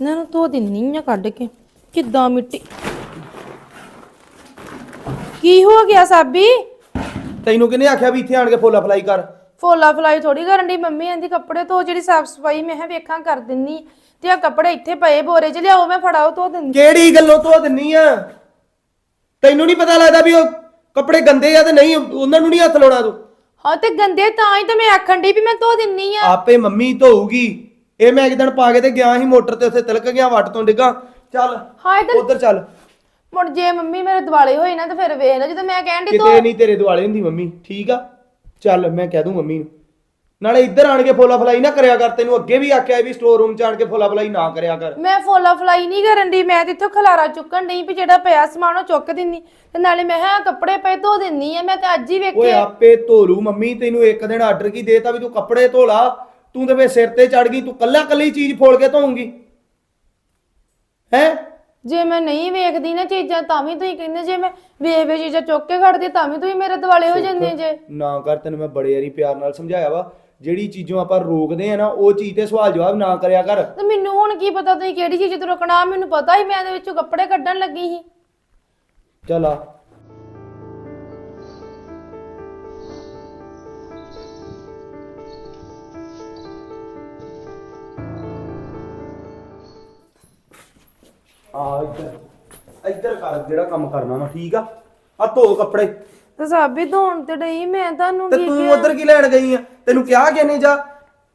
ਇਹਨਾਂ ਨੂੰ ਧੋ ਦਿੰਨੀ ਆ ਕੱਢ ਕੇ। ਕਿੱਦਾਂ ਮਿੱਟੀ? ਕੀ ਹੋ ਗਿਆ ਸਾਬੀ? ਤੈਨੂੰ ਕਿਹਨੇ ਆਖਿਆ ਵੀ ਇੱਥੇ ਆਣ ਕੇ ਫੁੱਲ ਅਪਲਾਈ ਕਰ? ਫੋਲਾ ਫਲਾਈ ਥੋੜੀ ਕਰਨ ਦੀ ਮੰਮੀ ਆਂਦੀ ਕੱਪੜੇ ਧੋ ਜਿਹੜੀ ਸਾਫ਼ ਸਫ਼ਾਈ ਮੈਂ ਕਿਹਾ ਵੇਖਾਂ ਕਰ ਦਿੰਨੀ। ਤੇ ਆ ਕੱਪੜੇ ਇੱਥੇ ਪਏ ਬੋਰੇ 'ਚ ਲਿਆਓ ਮੈਂ ਫੜਾਓ ਧੋ ਦਿੰਦੀ ਕਿਹੜੀ ਗੱਲੋਂ ਧੋ ਦਿੰਨੀ ਆ? ਤੈਨੂੰ ਨਹੀਂ ਪਤਾ ਲੱਗਦਾ ਵੀ ਉਹ ਕੱਪੜੇ ਗੰਦੇ ਆ ਤੇ ਨਹੀਂ ਉਹਨਾਂ ਨੂੰ ਨਹੀਂ ਹੱਥ ਲਾਉਣਾ ਤੂੰ? ਹਾਂ ਤੇ ਗੰਦੇ ਤਾਂ ਹੀ ਤਾਂ ਮੈਂ ਆਖਣ ਦੀ ਵੀ ਮੈਂ ਧੋ ਦਿੰਨੀ ਆ। ਆਪੇ ਮੰਮੀ ਧੋਊਗੀ। ਇਹ ਮੈਂ ਇੱਕ ਦਿਨ ਪਾ ਕੇ ਤੇ ਗਿਆ ਸੀ ਮੋਟਰ ਤੇ ਉੱਥੇ ਤਿਲਕ ਗਿਆ ਵੱਟ ਤੋਂ ਡਿੱਗਾ। ਚੱਲ ਹਾਂ ਇਧਰ ਉਧਰ ਚੱਲ। ਮੁੜ ਜੇ ਮੰਮੀ ਮੇਰੇ ਦਿਵਾਲੇ ਹੋਏ ਨਾ ਤੇ ਫਿਰ ਵੇਖ ਲੈ ਜਦੋਂ ਮੈਂ ਕਹਿਣ ਦੀ ਕਿਤੇ ਨਹੀਂ ਤੇਰੇ ਦੁਆਲੇ ਹੁੰਦੀ ਮੰਮੀ ਠੀਕ ਆ? ਚੱਲ ਮੈਂ ਕਹਿ ਦੂੰ ਮੰਮੀ ਨੂੰ। ਨਾਲੇ ਇੱਧਰ ਆਣ ਕੇ ਫੁੱਲ ਅਪਲਾਈ ਨਾ ਕਰਿਆ ਕਰ ਤੈਨੂੰ ਅੱਗੇ ਵੀ ਆਖਿਆ ਵੀ ਸਟੋਰ ਰੂਮ ਚ ਆਣ ਕੇ ਫੁੱਲ ਅਪਲਾਈ ਨਾ ਕਰਿਆ ਕਰ। ਮੈਂ ਫੋਲਾ ਫਲਾਈ ਨਹੀਂ ਕਰਨ ਦੀ ਮੈਂ ਤੇ ਇੱਥੋਂ ਖਲਾਰਾ ਚੁੱਕਣ ਨਹੀਂ ਵੀ ਜਿਹੜਾ ਪਿਆ ਸਮਾਨ ਉਹ ਚੁੱਕ ਦਿੰਨੀ। ਤੇ ਨਾਲੇ ਮੈਂ ਹਾਂ ਕੱਪੜੇ ਪਏ ਧੋ ਦਿੰਨੀ ਆ ਮੈਂ ਤੇ ਅੱਜ ਹੀ ਓਏ ਵੇਖੇ। ਆਪੇ ਧੋਲੂ ਮੰਮੀ ਤੈਨੂੰ ਇੱਕ ਦਿਨ ਆਰਡਰ ਕੀ ਦੇਤਾ ਵੀ ਤੂੰ ਕੱਪੜੇ ਧੋ ਲਾ। ਤੂੰ ਤੇ ਵੇ ਸਿਰ ਤੇ ਚੜ ਗਈ ਤੂੰ ਕੱਲਾ ਕੱਲੀ ਚੀਜ਼ ਫੋਲ ਕੇ ਧੋਉਂਗੀ ਹੈ? ਜੇ ਮੈਂ ਨਹੀਂ ਵੇਖਦੀ ਨਾ ਚੀਜ਼ਾਂ ਤਾਂ ਵੀ ਤੁਸੀਂ ਕਹਿੰਦੇ ਜੇ ਮੈਂ ਵੇਖ ਵੇ ਚੀਜ਼ਾਂ ਚੁੱਕ ਕੇ ਖੜਦੀ ਤਾਂ ਵੀ ਤੁਸੀਂ ਮੇਰੇ ਦਿਵਾਲੇ ਹੋ ਜਾਂਦੇ ਜੇ। ਨਾ ਕਰ ਤੈਨੂੰ ਮੈਂ ਬੜੇ ਯਾਰੀ ਪਿਆਰ ਨਾਲ ਸਮਝਾਇਆ ਵਾ ਜਿਹੜੀ ਚੀਜ਼ੋਂ ਆਪਾਂ ਰੋਕਦੇ ਆ ਨਾ ਉਹ ਚੀਜ਼ ਤੇ ਸਵਾਲ ਜਵਾਬ ਨਾ ਕਰਿਆ ਕਰ। ਤੇ ਮੈਨੂੰ ਹੁਣ ਕੀ ਪਤਾ ਤੁਸੀਂ ਕਿਹੜੀ ਚੀਜ਼ ਤੋਂ ਰੁਕਣਾ ਮੈਨੂੰ ਪਤਾ ਹੀ ਮੈਂ ਇਹਦੇ ਵਿੱਚੋਂ ਕੱਪੜੇ ਕੱਢਣ ਲੱਗੀ ਸੀ। ਚੱਲ ਆ। ਆ ਇੱਧਰ। ਇੱਧਰ ਕਰ ਜਿਹੜਾ ਕੰਮ ਕਰਨਾ ਵਾ ਠੀਕ ਆ? ਆ ਧੋ ਕੱਪੜੇ। ਤੇ ਸਾਬੀ ਧੋਣ ਤੇ ਡਈ ਮੈਂ ਤੁਹਾਨੂੰ ਤੇ ਕੀ ਤੂੰ ਉਧਰ ਕੀ ਲੈਣ ਗਈ ਆ? ਤੈਨੂੰ ਕਿਹਾ ਕਿ ਨਹੀਂ ਜਾ?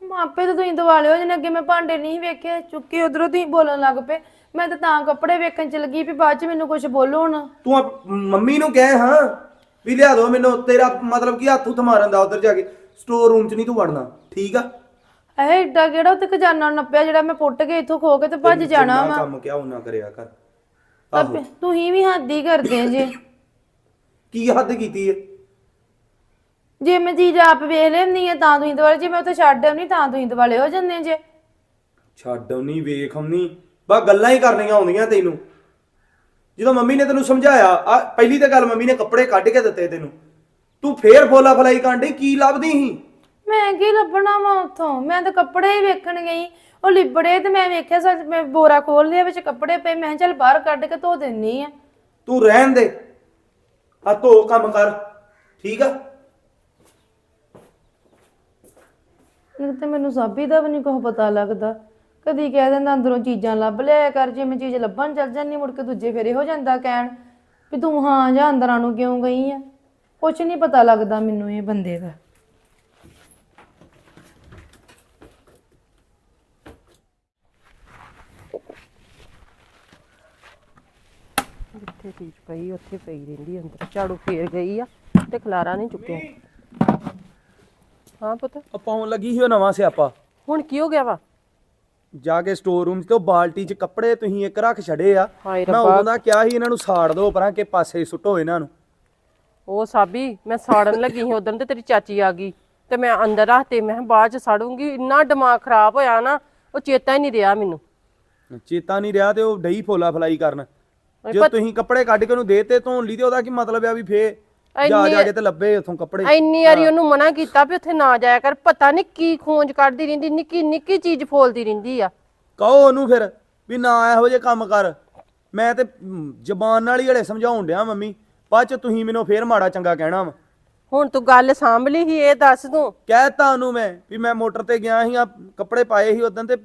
ਮਾਪੇ ਤਾਂ ਤੁਸੀਂ ਦਿਵਾਲੇ ਹੋ ਜਨ ਅੱਗੇ ਮੈਂ ਭਾਂਡੇ ਨਹੀਂ ਵੇਖੇ ਚੁੱਕੇ ਉਧਰੋਂ ਤੁਸੀਂ ਬੋਲਣ ਲੱਗ ਪਏ। ਮੈਂ ਤਾਂ ਤਾਂ ਕੱਪੜੇ ਵੇਖਣ ਚ ਲੱਗੀ ਵੀ ਬਾਅਦ ਚ ਮੈਨੂੰ ਕੁਝ ਬੋਲੋ ਹੁਣ। ਤੂੰ ਆਪ- ਮੰਮੀ ਨੂੰ ਕਹਿ ਹਾਂ ਵੀ ਲਿਆ ਦੋ ਮੈਨੂੰ ਤੇਰਾ ਮਤਲਬ ਕੀ ਹੱਥ ਮਾਰਨ ਦਾ ਉਧਰ ਜਾ ਕੇ। ਸਟੋਰ ਰੂਮ 'ਚ ਨਹੀਂ ਤੂੰ ਵੜਨਾ ਠੀਕ ਆ? ਇਹ ਏਡਾ ਕਿਹੜਾ ਉੱਤੇ ਖਜ਼ਾਨਾ ਨੱਪਿਆ ਜਿਹੜਾ ਮੈਂ ਪੁੱਟ ਕੇ ਇੱਥੋਂ ਖੋ ਕੇ ਤੇ ਭੱਜ ਜਾਣਾ ਵਾ? ਕੰਮ ਕਿਹਾ ਉਹਨਾਂ ਕਰਿਆ ਕਰ। ਆਪੇ ਤੁਸੀਂ ਵੀ ਹੱਦ ਹੀ ਕਰਦੇ ਜੇ। ਕੀ ਹੱਦ ਕੀਤੀ ਹੈ ਜੇ ਮੈਂ ਚੀਜ਼ ਆਪ ਵੇਖ ਲੈਂਦੀ ਆ ਤਾਂ ਤੁਸੀਂ ਦਿਵਾਲੇ ਜੇ ਮੈਂ ਉੱਥੇ ਛੱਡ ਆਉਣੀ ਤਾਂ ਤੁਸੀਂ ਦਿਵਾਲੇ ਹੋ ਜਾਂਦੇ ਜੇ। ਛੱਡ ਨਹੀਂ ਵੇਖ ਹਮਨੀ ਬਾ ਗੱਲਾਂ ਹੀ ਕਰਨੀਆਂ ਆਉਂਦੀਆਂ ਤੈਨੂੰ। ਜਦੋਂ ਮੰਮੀ ਨੇ ਤੈਨੂੰ ਸਮਝਾਇਆ ਆ ਪਹਿਲੀ ਤਾਂ ਗੱਲ ਮੰਮੀ ਨੇ ਕੱਪੜੇ ਕੱਢ ਕੇ ਦਿੱਤੇ ਤੈਨੂੰ। ਤੂੰ ਫੇਰ ਫੋਲਾ ਫਲਾਈ ਕਾਂਡੀ ਕੀ ਲੱਭਦੀ ਸੀ? ਮੈਂ ਕੀ ਲੱਭਣਾ ਵਾ ਉੱਥੋਂ? ਮੈਂ ਤਾਂ ਕੱਪੜੇ ਹੀ ਵੇਖਣ ਗਈ। ਉਹ ਲਿਬੜੇ ਤੇ ਮੈਂ ਵੇਖਿਆ ਸੱਚ ਮੈਂ ਬੋਰਾ ਖੋਲ ਲਿਆ ਵਿੱਚ ਕੱਪੜੇ ਪਏ। ਮੈਂ ਕਿਹਾ ਚੱਲ ਬਾਹਰ ਕੱਢ ਕੇ ਧੋ ਦਿੰਨੀ ਆ। ਤੂੰ ਰਹਿਣ ਦੇ। ਆ ਧੋ ਕੰਮ ਕਰ। ਠੀਕ ਆ? ਇੱਕ ਤੇ ਮੈਨੂੰ ਸਾਬੀ ਦਾ ਵੀ ਨਹੀਂ ਕੁਛ ਪਤਾ ਲੱਗਦਾ। ਕਦੀ ਕਹਿ ਦਿੰਦਾ ਅੰਦਰੋਂ ਚੀਜ਼ਾਂ ਲੱਭ ਲਿਆ ਕਰ ਜੇ ਮੈਂ ਚੀਜ਼ ਲੱਭਣ ਚੱਲ ਜਾਂਦੀ ਮੁੜ ਕੇ ਦੂਜੇ ਫੇਰੇ ਹੋ ਜਾਂਦਾ ਕਹਿਣ ਵੀ ਤੂੰ ਹਾਂ ਜਾਂ ਅੰਦਰਾਂ ਨੂੰ ਕਿਉਂ ਗਈ ਆ? ਕੁਛ ਨਹੀਂ ਪਤਾ ਲੱਗਦਾ ਮੈਨੂੰ ਇਹ ਬੰਦੇ ਦਾ। ਜਿੱਥੇ ਚੀਜ਼ ਪਈ ਉੱਥੇ ਪਈ ਰਹਿੰਦੀ ਅੰਦਰ। ਝਾੜੂ ਫੇਰ ਗਈ ਆ ਤੇ ਖਲਾਰਾ ਨਹੀਂ ਚੁੱਕਿਆ। ਹਾਂ ਪੁੱਤ। ਪਾਉਣ ਲੱਗੀ ਸੀ ਉਹ ਨਵਾਂ ਸਿਆਪਾ। ਹੁਣ ਕੀ ਹੋ ਗਿਆ ਵਾ? ਜਾ ਕੇ ਸਟੋਰ ਰੂਮ 'ਚ ਤੇ ਉਹ ਬਾਲਟੀ 'ਚ ਕੱਪੜੇ ਤੁਸੀਂ ਇੱਕ ਰੱਖ ਛੜੇ ਆ। ਹਾਏ ਮੈਂ ਰੱਬਾ। ਉਦੋਂ ਦਾ ਕਿਹਾ ਸੀ ਇਹਨਾਂ ਨੂੰ ਸਾੜ ਦਿਓ ਪਰਾਂ ਕਿ ਪਾਸੇ ਸੁੱਟੋ ਇਹਨਾਂ ਨੂੰ। ਉਹ ਸਾਬੀ ਮੈਂ ਸਾੜਨ ਲੱਗੀ ਸੀ ਉਦੋਂ ਤੇ ਤੇਰੀ ਚਾਚੀ ਆ ਗਈ। ਤੇ ਮੈਂ ਅੰਦਰ ਰੱਖਤੇ ਮੈਂ ਕਿਹਾ ਬਾਅਦ ਚ ਸਾੜੂੰਗੀ। ਇੰਨਾ ਦਿਮਾਗ ਖਰਾਬ ਹੋਇਆ ਨਾ ਉਹ ਚੇਤਾ ਹੀ ਨਹੀਂ ਰਿਹਾ ਮੈਨੂੰ। ਚੇਤਾ ਨਹੀਂ ਰਿਹਾ ਤੇ ਉਹ ਡਈ ਫੋਲਾ ਫਲਾਈ ਕਰਨ। ਜੇ ਤੁਸੀਂ ਕੱਪੜੇ ਕੱਢ ਕੇ ਉਹਨੂੰ ਦੇਤੇ ਧੋਣ ਲਈ ਤੇ ਉਹਦਾ ਕੀ ਮਤਲਬ ਆ ਵੀ ਫੇ ਜਾ ਜਾ ਕੇ ਤੇ ਲੱਭੇ ਉਥੋਂ ਕੱਪੜੇ। ਇੰਨੀ ਵਾਰੀ ਉਹਨੂੰ ਮਨਾ ਕੀਤਾ ਵੀ ਉੱਥੇ ਨਾ ਜਾਇਆ ਕਰ ਪਤਾ ਨਹੀਂ ਕੀ ਖੋਜ ਕੱਢਦੀ ਰਹਿੰਦੀ ਨਿੱਕੀ ਨਿੱਕੀ ਚੀਜ਼ ਫੋਲਦੀ ਰਹਿੰਦੀ ਆ। ਕਹੋ ਉਹਨੂੰ ਫਿਰ ਵੀ ਨਾ ਇਹੋ ਜਿਹੇ ਕੰਮ ਕਰ। ਮੈਂ ਤੇ ਜ਼ਬਾਨ ਨਾਲ ਹੀ ਹਲੇ ਸਮਝਾਉਣ ਡਿਆ ਮੰਮੀ ਬਾਅਦ ਚ ਤੁਸੀਂ ਮੈਨੂੰ ਫੇਰ ਮਾੜਾ ਚੰਗਾ ਕਹਿਣਾ ਵਾ। ਹੁਣ ਤੂੰ ਗੱਲ ਸਾਂਭ ਲਈ ਸੀ ਇਹ ਦੱਸ ਤੂੰ। ਕਹਿਤਾ ਉਹਨੂੰ ਮੈਂ ਵੀ ਮੈਂ ਮੋਟਰ ਤੇ ਗਿਆ ਸੀ ਆ ਕੱਪੜੇ ਪਾਏ ਸੀ ਉਦੋਂ ਤੇ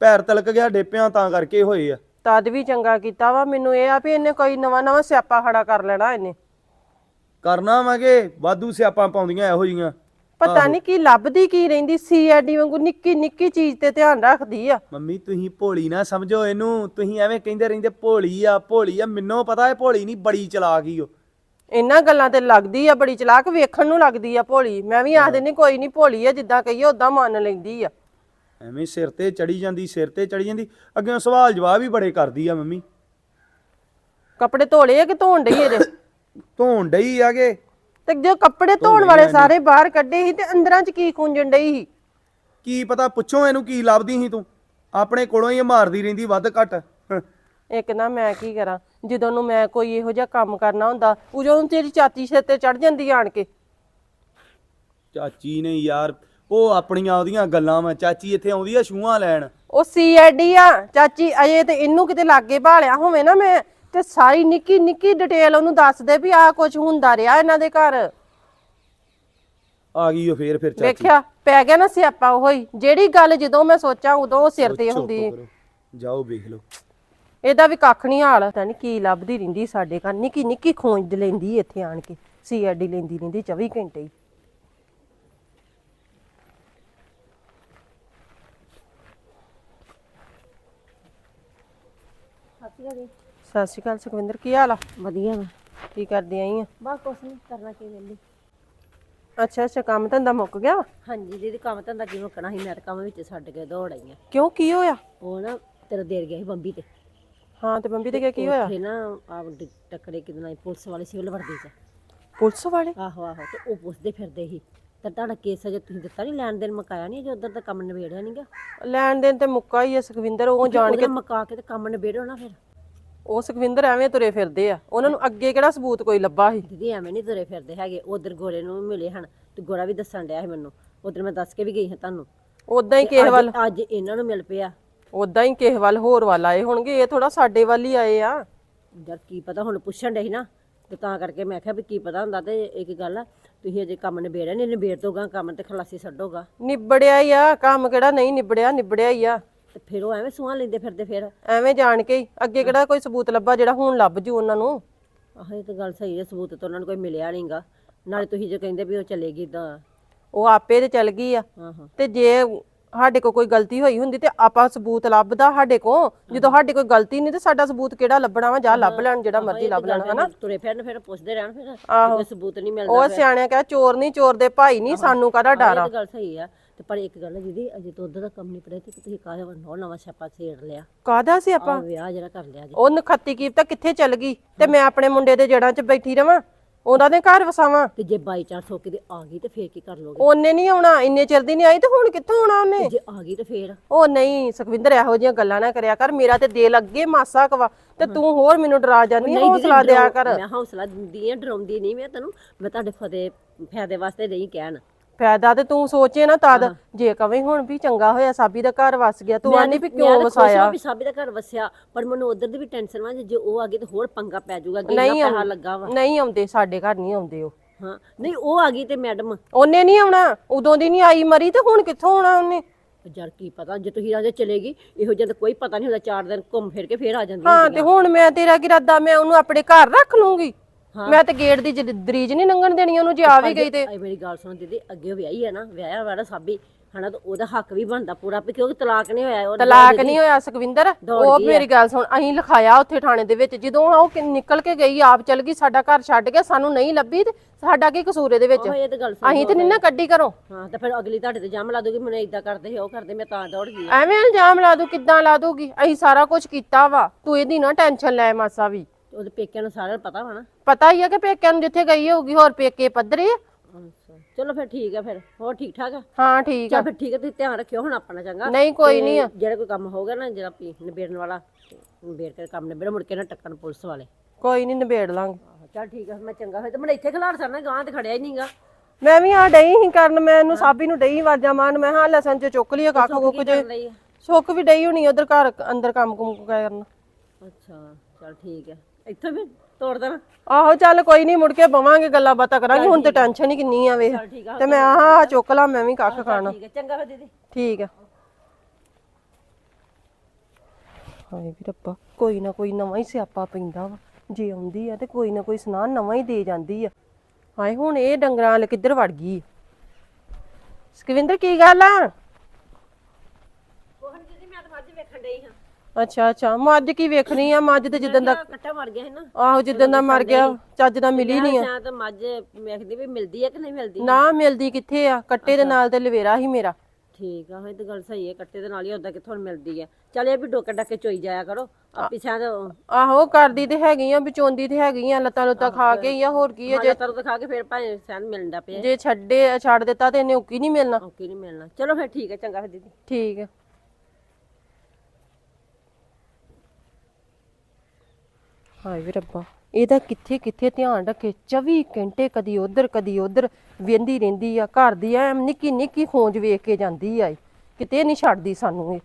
ਪੈਰ ਤਿਲਕ ਗਿਆ ਡੇਪਿਆਂ ਤਾਂ ਕਰਕੇ ਹੋਏ ਆ। ਤਦ ਵੀ ਚੰਗਾ ਕੀਤਾ ਵਾ ਮੈਨੂੰ ਇਹ ਆ ਵੀ ਇਹਨੇ ਕੋਈ ਨਵਾਂ ਨਵਾਂ ਸਿਆਪਾ ਖੜਾ ਕਰ ਲੈਣਾ ਇਹਨੇ। ਕਰਨਾ ਵਾਂਗੇ ਵਾਧੂ ਸਿਆਪਾਂ ਪਾਉਂਦੀਆਂ ਇਹੋ ਜੀਆਂ ਪਤਾ ਨਹੀਂ ਕੀ ਲੱਭਦੀ ਕੀ ਰਹਿੰਦੀ ਸੀਆਈਡੀ ਵਾਂਗੂ ਨਿੱਕੀ ਨਿੱਕੀ ਚੀਜ਼ ਤੇ ਧਿਆਨ ਰੱਖਦੀ ਆ। ਮੰਮੀ ਤੁਸੀਂ ਭੋਲੀ ਨਾ ਸਮਝੋ ਇਹਨੂੰ ਤੁਸੀਂ ਐਵੇਂ ਕਹਿੰਦੇ ਰਹਿੰਦੇ ਭੋਲੀ ਆ ਭੋਲੀ ਆ ਮੈਨੂੰ ਪਤਾ ਹੈ ਭੋਲੀ ਨਹੀਂ ਬੜੀ ਚਲਾਕ ਹੀ ਉਹ। ਇਹਨਾਂ ਗੱਲਾਂ ਤੇ ਲੱਗਦੀ ਆ ਬੜੀ ਚਲਾਕ ਵੇਖਣ ਨੂੰ ਲੱਗਦੀ ਆ ਭੋਲੀ। ਮੈਂ ਵੀ ਆਖ ਦਿੰਦੀ ਕੋਈ ਨਹੀਂ ਭੋਲੀ ਆ ਜਿੱਦਾਂ ਕਹੀਏ ਉਦਾਂ ਮੰਨ ਲੈਂਦੀ ਆ। ਐਵੇਂ ਸਿਰ ਤੇ ਚੜੀ ਜਾਂਦੀ ਸਿਰ ਤੇ ਚੜੀ ਜਾਂਦੀ। ਅੱਗੇ ਸਵਾਲ ਜਵਾਬ ਹੀ ਬੜੇ ਕਰਦੀ ਆ ਮੰਮੀ। ਕੱਪੜੇ ਧੋਲੇ ਆ ਕਿ ਧੋਣ ਡਈ ਇਹਦੇ? ਧੋਣ ਡਈ ਆਗੇ। ਤੇ ਜੋ ਕੱਪੜੇ ਧੋਣ ਵਾਲੇ ਸਾਰੇ ਬਾਹਰ ਕੱਢੇ ਸੀ ਤੇ ਅੰਦਰਾਂ 'ਚ ਕੀ ਖੁੰਝਣ ਡਈ ਸੀ? ਕੀ ਪਤਾ ਪੁੱਛੋ ਇਹਨੂੰ ਕੀ ਲੱਭਦੀ ਸੀ ਤੂੰ। ਆਪਣੇ ਕੋਲੋਂ ਹੀ ਇਹ ਮਾਰਦੀ ਰਹਿੰਦੀ ਵੱਧ ਘੱਟ। ਇੱਕ ਨਾ ਮੈਂ ਕੀ ਕਰਾਂ ਜਦੋਂ ਨੂੰ ਮੈਂ ਕੋਈ ਇਹੋ ਜਿਹਾ ਕੰਮ ਕਰਨਾ ਹੁੰਦਾ ਉਦੋਂ ਤੇਰੀ ਚਾਤੀ ਸਿਰ ਤੇ ਚੜ ਜਾਂਦੀ ਆਣ ਕੇ। ਚਾਚੀ ਨੇ ਯਾਰ ਉਹ ਆਪਣੀਆਂ ਉਹਦੀਆਂ ਗੱਲਾਂ ਵਾ ਚਾਚੀ ਇੱਥੇ ਆਉਂਦੀ ਆ ਛੂਆਂ ਲੈਣ। ਉਹ ਸੀਆਈਡੀ ਆ ਚਾਚੀ ਅਜੇ ਤੇ ਇਹਨੂੰ ਕਿਤੇ ਲਾਗੇ ਭਾਲਿਆ ਹੋਵੇ ਨਾ ਮੈਂ ਤੇ ਸਾਰੀ ਨਿੱਕੀ ਨਿੱਕੀ ਡਿਟੇਲ ਉਹਨੂੰ ਦੱਸ ਦੇ ਵੀ ਆ ਕੁਝ ਹੁੰਦਾ ਰਿਹਾ ਇਹਨਾਂ ਦੇ ਘਰ। ਆ ਗਈ ਉਹ ਫੇਰ ਫਿਰ ਚਾਚੀ। ਵੇਖਿਆ ਪੈ ਗਿਆ ਨਾ ਸਿਆਪਾ ਉਹ ਹੀ। ਜਿਹੜੀ ਗੱਲ ਜਦੋਂ ਮੈਂ ਸੋਚਾਂ ਉਦੋਂ ਉਹ ਸਿਰ ਤੇ ਚੁੱਪ ਹੁੰਦੀ। ਕਰੋ। ਜਾਓ ਵੇਖ ਲਓ। ਇਹਦਾ ਵੀ ਕੱਖ ਨਹੀਂ ਹਾਲ ਤਾਂ ਨਹੀਂ ਕੀ ਲੱਭਦੀ ਰਹਿੰਦੀ ਸਾਡੇ ਘਰ। ਨਿੱਕੀ ਨਿੱਕੀ ਖੋਜ ਲੈਂਦੀ ਇੱਥੇ ਆਣ ਕੇ। ਸੀਆਈਡੀ ਲੈਂਦੀ ਰਹਿੰਦੀ 24 ਘੰਟੇ ਹੀ। ਸਤਿ ਸ਼੍ਰੀ ਅਕਾਲ ਸੁਖਵਿੰਦਰ ਕੀ ਹਾਲ ਆ? ਵਧੀਆ ਵਾ। ਕੀ ਕਰਦੀ ਆਈ ਆ? ਬਸ ਕੁਛ ਨਹੀਂ ਕਰਨਾ ਕੀ ਵੇਲੀ ਅੱਛਾ ਅੱਛਾ ਕੰਮ ਧੰਦਾ ਮੁੱਕ ਗਿਆ? ਹਾਂਜੀ ਦੀਦੀ ਕੰਮ ਧੰਦਾ ਕੀ ਮੁੱਕਣਾ ਸੀ ਮੈਂ ਤਾਂ ਕੰਮ ਵਿੱਚ ਛੱਡ ਕੇ ਦੌੜ ਆਈ ਆ। ਕਿਉਂ ਕੀ ਹੋਇਆ? ਉਹ ਨਾ ਤੇਰਾ ਦੇਰ ਗਿਆ ਸੀ ਬੰਬੀ ਤੇ। ਹਾਂ ਤੇ ਬੰਬੀ ਤੇ ਗਿਆ ਕੀ ਹੋਇਆ? ਉੱਥੇ ਨਾ ਆ ਟੱਕਰੇ ਕਿਦਨਾ ਪੁਲਿਸ ਵਾਲੇ ਸਿਵਲ ਵਰਦੀ ਚ ਪੁਲਿਸ ਵਾਲੇ? ਆਹੋ ਆਹੋ ਤੇ ਉਹ ਪੁੱਛਦੇ ਫਿਰਦੇ ਸੀ ਤੇ ਤੁਹਾਡਾ ਕੇਸ ਅਜੇ ਤੁਸੀਂ ਦਿੱਤਾ ਨਹੀਂ ਲੈਣ ਦੇਣ ਮੁਕਾਇਆ ਨਹੀਂ ਅਜੇ ਉਧਰ ਦਾ ਕੰਮ ਨਿਬੇੜਿਆ ਨਹੀਂਗਾ ਲੈਣ ਦੇਣ ਤੇ ਮੁੱਕਾ ਹੀ ਆ ਸੁਖਵਿੰਦਰ ਉਹ ਜਾਣ ਕੇ ਮੁਕਾ ਕੇ ਤੇ ਕੰਮ ਨਿਬੇੜੋ ਨਾ ਫਿਰ। ਉਹ ਸੁਖਵਿੰਦਰ ਐਵੇਂ ਤੁਰੇ ਫਿਰਦੇ ਆ। ਉਹਨਾਂ ਨੂੰ ਅੱਗੇ ਕਿਹੜਾ ਸਬੂਤ ਕੋਈ ਲੱਭਾ ਸੀ? ਦੀਦੀ ਐਵੇਂ ਨਹੀਂ ਤੁਰੇ ਫਿਰਦੇ ਹੈਗੇ। ਉਧਰ ਗੋਰੇ ਨੂੰ ਵੀ ਮਿਲੇ ਹਨ ਤੇ ਗੋਰਾ ਵੀ ਦੱਸਣ ਡਿਆ ਸੀ ਮੈਨੂੰ। ਉਧਰ ਮੈਂ ਦੱਸ ਕੇ ਵੀ ਗਈ ਹਾਂ ਤੁਹਾਨੂੰ। ਉਦਾਂ ਹੀ ਕਿਸੇ ਵੱਲ ਅੱਜ- ਅੱਜ ਇਹਨਾਂ ਨੂੰ ਮਿਲ ਪਿਆ। ਉਦਾਂ ਹੀ ਕਿਸੇ ਵੱਲ ਹੋਰ ਵੱਲ ਆਏ ਹੋਣਗੇ। ਇਹ ਥੋੜਾ ਸਾਡੇ ਵੱਲ ਹੀ ਆਏ ਆ। ਯਾਰ ਕੀ ਪਤਾ ਹੁਣ ਪੁੱਛਣ ਡੇ ਸੀ ਨਾ। ਤੇ ਤਾਂ ਕਰਕੇ ਮੈਂ ਕਿਹਾ ਵੀ ਕੀ ਪਤਾ ਹੁੰਦਾ ਤੇ ਇੱਕ ਗੱਲ ਆ ਤੁਸੀਂ ਅਜੇ ਕੰਮ ਨਿਬੇੜਿਆ ਨਹੀਂ ਨਿਬੇੜ ਦੋਗਾ ਕੰਮ ਤੇ ਖਲਾਸੀ ਛੱਡੋਗਾ। ਨਿਬੜਿਆ ਹੀ ਆ। ਕੰਮ ਕਿਹੜਾ ਨਹੀਂ ਨਿਬੜਿਆ ਨਿਬੜਿਆ ਹੀ ਆ। ਤੇ ਫਿਰ ਉਹ ਐਵੇਂ ਸੂਹਾਂ ਲੈਂਦੇ ਫਿਰਦੇ ਫਿਰ। ਐਵੇਂ ਜਾਣ ਕੇ ਹੀ ਅੱਗੇ ਕਿਹੜਾ ਕੋਈ ਸਬੂਤ ਲੱਭਾ ਜਿਹੜਾ ਹੁਣ ਲੱਭ ਜੂ ਉਹਨਾਂ ਨੂੰ? ਆਹ ਇਹ ਤਾਂ ਗੱਲ ਸਹੀ ਹੈ ਸਬੂਤ ਤਾਂ ਉਹਨਾਂ ਨੂੰ ਕੋਈ ਮਿਲਿਆ ਨਹੀਂਗਾ ਨਾਲੇ ਤੁਸੀਂ ਜੇ ਕਹਿੰਦੇ ਵੀ ਉਹ ਚਲੇਗੀ ਤਾਂ। ਉਹ ਆਪੇ ਤੇ ਚਲ ਗਈ ਆ। ਤੇ ਜੇ ਸਾਡੇ ਕੋਲ ਕੋਈ ਗਲਤੀ ਹੋਈ ਹੁੰਦੀ ਤੇ ਆਪਾਂ ਸਬੂਤ ਲੱਭਦਾ ਸਾਡੇ ਕੋਲ। ਜਦੋਂ ਸਾਡੇ ਕੋਈ ਗਲਤੀ ਨਹੀਂ ਤੇ ਸਾਡਾ ਸਬੂਤ ਕਿਹੜਾ ਲੱਭਣਾ ਵਾ? ਜਾ ਲੱਭ ਲੈਣ ਜਿਹੜਾ ਮਰਜ਼ੀ ਲੱਭ ਲੈਣ ਹਨਾ? ਤੁਰੇ ਫਿਰਨ ਫਿਰ ਪੁੱਛਦੇ ਰਹਿਣ ਫਿਰ। ਕੋਈ ਸਬੂਤ ਨਹੀਂ ਮਿਲਦਾ ਉਹ ਸਿਆਣਿਆਂ ਕਹੇ ਚੋਰ ਨਹੀਂ ਚੋਰ ਦੇ ਭਾਈ ਨਹੀਂ ਸਾਨੂੰ ਕਾਹਦਾ ਡਰ ਆ? ਗੱਲ ਸਹੀ ਆ। ਤੇ ਪਰ ਇੱਕ ਗੱਲ ਆ ਦੀਦੀ ਅਜੇ ਤੋਂ ਉਧਰ ਦਾ ਕੰਮ ਨਹੀਂ ਪੜਿਆ ਤੇ ਤੁਸੀਂ ਕਾਹਦੇ ਵੱਲੋਂ ਨਵਾਂ ਛਾਪਾ ਛੇੜ ਲਿਆ? ਕਾਹਦਾ ਸੀ ਆਪਾਂ ਵਿਆਹ ਜਿਹੜਾ ਕਰ ਲਿਆ ਜੀ ਉਹ ਨਖੱਤੀ ਕੀਪਤਾ ਕਿੱਥੇ ਚਲ ਗਈ? ਤੇ ਮੈਂ ਆਪਣੇ ਮੁੰਡੇ ਦੇ ਜੜਾਂ 'ਚ ਬੈਠੀ ਰਵਾਂ? ਉਹਨਾਂ ਦੇ ਘਰ ਵਸਾਵਾਂ। ਤੇ ਜੇ ਬਾਈ ਚਾਂਸ ਹੋ ਕੇ ਤੇ ਆ ਗਈ ਤੇ ਫੇਰ ਕੀ ਕਰ ਲੋਗੇ ਉਹਨੇ ਨਹੀਂ ਆਉਣਾ ਇੰਨੇ ਚਿਰ ਦੀ ਨਹੀਂ ਆਈ ਤੇ ਹੁਣ ਕਿੱਥੋਂ ਆਉਣਾ ਉਹਨੇ? ਜੇ ਆ ਗਈ ਤੇ ਫੇਰ? ਉਹ ਨਹੀਂ ਸੁਖਵਿੰਦਰ ਇਹੋ ਜਿਹੀਆਂ ਗੱਲਾਂ ਨਾ ਕਰਿਆ ਕਰ ਮੇਰਾ ਤੇ ਦਿਲ ਅੱਗੇ ਮਾਸਾ ਕਵਾ। ਤੇ ਤੂੰ ਹੋਰ ਮੈਨੂੰ ਡਰਾ ਜਾਂਦੀ ਹੈ ਹੌਸਲਾ ਦਿਆ ਕਰ। ਮੈਂ ਹੌਸਲਾ ਦਿੰਦੀ ਆ ਡਰਾਉਂਦੀ ਨਹੀਂ ਮੈਂ ਤੈਨੂੰ। ਮੈਂ ਤੁਹਾਡੇ ਫਤੇ ਫਾਇਦੇ ਵਾਸਤੇ ਨਹੀਂ ਕਹਿਣ। ਫਾਇਦਾ ਤੇ ਤੂੰ ਸੋਚੇ ਨਾ ਤਦ। ਜੇ ਕਵੇਂ ਹੁਣ ਵੀ ਚੰਗਾ ਹੋਇਆ ਸਾਬੀ ਦਾ ਘਰ ਵਸ ਗਿਆ ਤੂੰ ਆਨੀ ਵੀ ਕਿਉਂ ਵਸਾਇਆ? ਵੀ ਸਾਬੀ ਦਾ ਘਰ ਵਸਿਆ ਪਰ ਮੈਨੂੰ ਉਧਰ ਦੀ ਵੀ ਟੈਨਸ਼ਨ ਵਾ ਜੇ ਉਹ ਆ ਗਈ ਤੇ ਹੋਰ ਪੰਗਾ ਪੈ ਜਾਊਗਾ ਕਿ ਨਹੀਂ ਇੰਨਾ ਪੈਸਾ ਲੱਗਾ ਵਾ। ਨਹੀਂ ਆਉਂਦੇ ਸਾਡੇ ਘਰ ਨਹੀਂ ਆਉਂਦੇ ਉਹ। ਹਾਂ ਨਹੀਂ ਉਹ ਆ ਗਈ ਤੇ ਮੈਡਮ ਉਹਨੇ ਨਹੀਂ ਆਉਣਾ ਉਦੋਂ ਦੀ ਨਹੀਂ ਆਈ ਮਰੀ ਤੇ ਹੁਣ ਕਿੱਥੋਂ ਆਉਣਾ ਉਹਨੇ? ਯਾਰ ਕੀ ਪਤਾ ਜੇ ਤੁਸੀਂ ਰਾਜੇ ਚਲੇਗੀ ਇਹੋ ਜਿਹਾ ਤਾਂ ਕੋਈ ਪਤਾ ਨਹੀਂ ਹੁੰਦਾ ਚਾਰ ਦਿਨ ਘੁੰਮ ਫਿਰ ਕੇ ਫੇਰ ਆ ਜਾਂਦੀ ਹਾਂ ਤੇ ਹੁਣ ਮੈਂ ਤੇਰਾ ਕੀ ਇਰਾਦਾ ਮੈਂ ਉਹਨੂੰ ਆਪਣੇ ਘਰ ਰੱਖ ਲੂੰਗੀ। ਮੈਂ ਤੇ ਗੇਟ ਦੀ ਜ- ਦਰੀਜ ਨਹੀਂ ਲੰਘਣ ਦੇਣੀ ਉਹਨੂੰ ਜੇ ਆ ਵੀ ਗਈ ਤੇ ਆਏ ਮੇਰੀ ਗੱਲ ਸੁਣ ਦੀਦੀ ਅੱਗੇ ਵਿਆਹੀ ਹੈ ਨਾ ਵਿਆਹਿਆ ਵਾਲਾ ਸਾਬੀ ਹਨਾ ਤਾਂ ਉਹਦਾ ਹੱਕ ਵੀ ਬਣਦਾ ਪੂਰਾ ਵੀ ਕਿਉਂਕਿ ਤਲਾਕ ਨਹੀਂ ਹੋਇਆ ਉਹ ਤਲਾਕ ਨਹੀਂ ਹੋਇਆ ਸੁਖਵਿੰਦਰ ਉਹ ਮੇਰੀ ਗੱਲ ਸੁਣ ਅਸੀਂ ਲਿਖਾਇਆ ਉੱਥੇ ਥਾਣੇ ਦੇ ਵਿੱਚ ਜਦੋਂ ਉਹ ਕਿ- ਨਿਕਲ ਕੇ ਗਈ ਆਪ ਚਲ ਗਈ ਸਾਡਾ ਘਰ ਛੱਡ ਕੇ ਸਾਨੂੰ ਨਹੀਂ ਲੱਭੀ ਤੇ ਸਾਡਾ ਕੀ ਕਸੂਰ ਇਹਦੇ ਵਿੱਚ? ਉਹ ਇਹ ਤਾਂ ਗੱਲ ਸੁਣ ਅਸੀਂ ਤੇ ਨਹੀਂ ਨਾ ਕੱਢੀ ਘਰੋਂ। ਹਾਂ ਤੇ ਫਿਰ ਅਗਲੀ ਤੁਹਾਡੇ ਤੇ ਜਾਮ ਲਾ ਦੂਗੀ ਮੈਨੂੰ ਇਦਾਂ ਕਰਦੇ ਸੀ ਉਹ ਕਰਦੇ ਮੈਂ ਤਾਂ ਦੌੜ ਗਈ ਐਵੇਂ ਇਲਜ਼ਾਮ ਲਾ ਦੂ ਕਿੱਦਾਂ ਲਾ ਦੂਗੀ? ਅਸੀਂ ਸਾਰਾ ਕੁਝ ਕੀਤਾ ਵਾ ਤੂੰ ਇਹਦੀ ਨਾ ਟੈਨਸ਼ਨ ਲੈ ਮਾਸਾ ਵੀ। ਉਹਦੇ ਪੇਕਿਆਂ ਨੂੰ ਸਾਰਿਆਂ ਨੂੰ ਪਤਾ ਵਾ ਨਾ। ਪਤਾ ਹੀ ਆ ਕਿ ਪੇਕਿਆਂ ਨੂੰ ਜਿੱਥੇ ਗਈ ਹੋਊਗੀ ਹੋਰ ਪੇਕੇ ਪੱਧਰੇ ਆ। ਅੱਛਾ ਚਲੋ ਫਿਰ ਠੀਕ ਹੈ ਫਿਰ ਹੋਰ ਠੀਕ ਠਾਕ ਆ? ਹਾਂ ਠੀਕ ਆ। ਚਲ ਫਿਰ ਠੀਕ ਹੈ ਤੁਸੀਂ ਧਿਆਨ ਰੱਖਿਓ ਹੁਣ ਆਪਣਾ ਚੰਗਾ। ਨਹੀਂ ਕੋਈ ਨਹੀਂ ਆ। ਜਿਹੜਾ ਕੋਈ ਕੰਮ ਹੋਊਗਾ ਨਾ ਜਿਹੜਾ ਵੀ ਨਿਬੇੜਨ ਵਾਲਾ ਨਿਬੇੜ ਕੇ ਕੰਮ ਨਿਬੇੜੋ ਮੁੜ ਕੇ ਨਾ ਟੱਕਣ ਪੁਲਿਸ ਵਾਲੇ। ਕੋਈ ਨਹੀਂ ਨਿਬੇੜ ਲਾਂਗੇ। ਚਲ ਠੀਕ ਹੈ ਮੈਂ ਚੰਗਾ ਹੋਇਆ ਤੇ ਮੈਂ ਇੱਥੇ ਖਿਲਾੜ ਸਰਨਾ ਗਾਂ ਤੇ ਖੜਿਆ ਹੀ ਨਹੀਂਗਾ ਮੈਂ ਵੀ ਆ ਡਈ ਹੀ ਕਰਨ ਮੈਂ ਇਹਨੂੰ ਸਾਬੀ ਨੂੰ ਡਈ ਵਾਜਾਂ ਮਾਰਨ ਮੈਂ ਹਾਂ ਲਸਣ ਚ ਚੁੱਕ ਲਿਆ ਕੱਖ ਕੁੱਕ ਜੇ ਲਈ ਸੁੱਕ ਵੀ ਡਈ ਹੋਣੀ ਉਧਰ ਘਰ ਅੰਦਰ ਕੰਮ ਕੁਮ ਕਰਨ। ਅੱਛਾ ਚਲ ਠੀਕ ਹੈ ਇੱਥੋਂ ਵੀ ਤੋੜ ਦੇਣਾ। ਆਹੋ ਚੱਲ ਕੋਈ ਨਹੀਂ ਮੁੜ ਕੇ ਬਵਾਂਗੇ ਗੱਲਾਂ ਬਾਤਾਂ ਕਰਾਂਗੇ। ਹੁਣ ਤੇ ਟੈਨਸ਼ਨ ਹੀ ਕਿੰਨੀ ਆ ਵੇਖ। ਚਲ ਠੀਕ ਆ ਤੇ ਮੈਂ ਆਹ ਚੁੱਕ ਲਾਂ ਮੈਂ ਵੀ ਕੱਖ ਖਾਣਾ। ਠੀਕ ਹੈ ਚੰਗਾ ਫਿਰ ਦੀਦੀ। ਠੀਕ ਆ। ਹਾਏ ਵੀ ਰੱਬਾ ਕੋਈ ਨਾ ਕੋਈ ਨਵਾਂ ਹੀ ਸਿਆਪਾ ਪੈਂਦਾ ਵਾ। ਜੇ ਆਉਂਦੀ ਆ ਤੇ ਕੋਈ ਨਾ ਕੋਈ ਸੁਨਾਹ ਨਵਾਂ ਹੀ ਦੇ ਜਾਂਦੀ ਆ। ਹਾਏ ਹੁਣ ਇਹ ਡੰਗਰਾਂ ਵਾਲ ਕਿੱਧਰ ਵੜ ਗਈ ਸੁਖਵਿੰਦਰ ਕੀ ਗੱਲ ਆ? ਕੋਹਣ ਦੀਦੀ ਮੈਂ ਤਾਂ ਮੱਝ ਵੇਖਣ ਡਈ ਹਾਂ। ਅੱਛਾ ਅੱਛਾ। ਮੱਝ ਕੀ ਵੇਖਣੀ ਆ? ਮੱਝ ਤੇ ਜਿੱਦਣ ਦਾ ਕੱਟਾ ਮਰ ਗਿਆ ਹੈ ਨਾ। ਆਹੋ ਜਿੱਦਣ ਦਾ ਮਰ ਗਿਆ ਚੱਜ ਦਾ ਮਿਲੀ ਨਹੀਂ ਆ। ਤਾਂ ਮੱਝ ਵੇਖਦੀ ਵੀ ਮਿਲਦੀ ਹੈ ਕਿ ਨਹੀਂ ਮਿਲਦੀ। ਨਾ ਮਿਲਦੀ ਕਿੱਥੇ ਆ? ਕੱਟੇ ਦੇ ਨਾਲ ਤੇ ਲਵੇਰਾ ਹੀ ਮੇਰਾ। ਠੀਕ ਆ ਇਹ ਤਾਂ ਗੱਲ ਸਹੀ ਹੈ ਕੱਟੇ ਦੇ ਨਾਲ ਹੀ ਹੁੰਦਾ ਕਿੱਥੋਂ ਮਿਲਦੀ ਹੈ ਚੱਲ ਇਹ ਵੀ ਡੋਕੇ ਡੱਕੇ ਚੋਈ ਜਾਇਆ ਕਰੋ। ਆਪੀ ਸ਼ਾਇਦ ਆਹੋ ਕਰਦੀ ਤੇ ਹੈਗੀ ਆ ਵਿਚੋਂਦੀ ਤੇ ਹੈਗੀ ਆ ਲੱਤਾਂ ਲੁੱਤਾਂ ਖਾ ਕੇ ਹੀ ਆ ਹੋਰ ਕੀ ਆ ਜੇ ਤਰ ਦਿਖਾ ਕੇ ਫਿਰ ਭਾਵੇਂ ਸ਼ਾਇਦ ਮਿਲਦਾ ਪਿਆ। ਜੇ ਛੱਡੇ ਛੱਡ ਦਿੱਤਾ ਤੇ ਇਹਨੇ ਉੱਕੀ ਨਹੀਂ ਮਿਲਣਾ। ਓਕੇ ਨਹੀਂ ਮਿਲਣਾ। ਚਲੋ ਫਿਰ ਠੀਕ ਹੈ ਚੰਗਾ ਫਿਰ ਦੀਦੀ। ਠੀਕ ਆ। ਹਾਏ ਵੀ ਰੱਬਾ, ਇਹਦਾ ਕਿੱਥੇ ਕਿੱਥੇ ਧਿਆਨ ਰੱਖੇ? 24 ਘੰਟੇ ਕਦੀ ਉਧਰ ਕਦੀ ਉਧਰ ਵੇਂਦੀ ਰਹਿੰਦੀ ਆ, ਘਰ ਦੀ ਐ ਨਿੱਕੀ ਨਿੱਕੀ ਖੋਂਜ ਵੇਖ ਕੇ ਜਾਂਦੀ ਆ ਕਿਤੇ ਨਹੀਂ ਛੱਡਦੀ ਸਾਨੂੰ ਇਹ।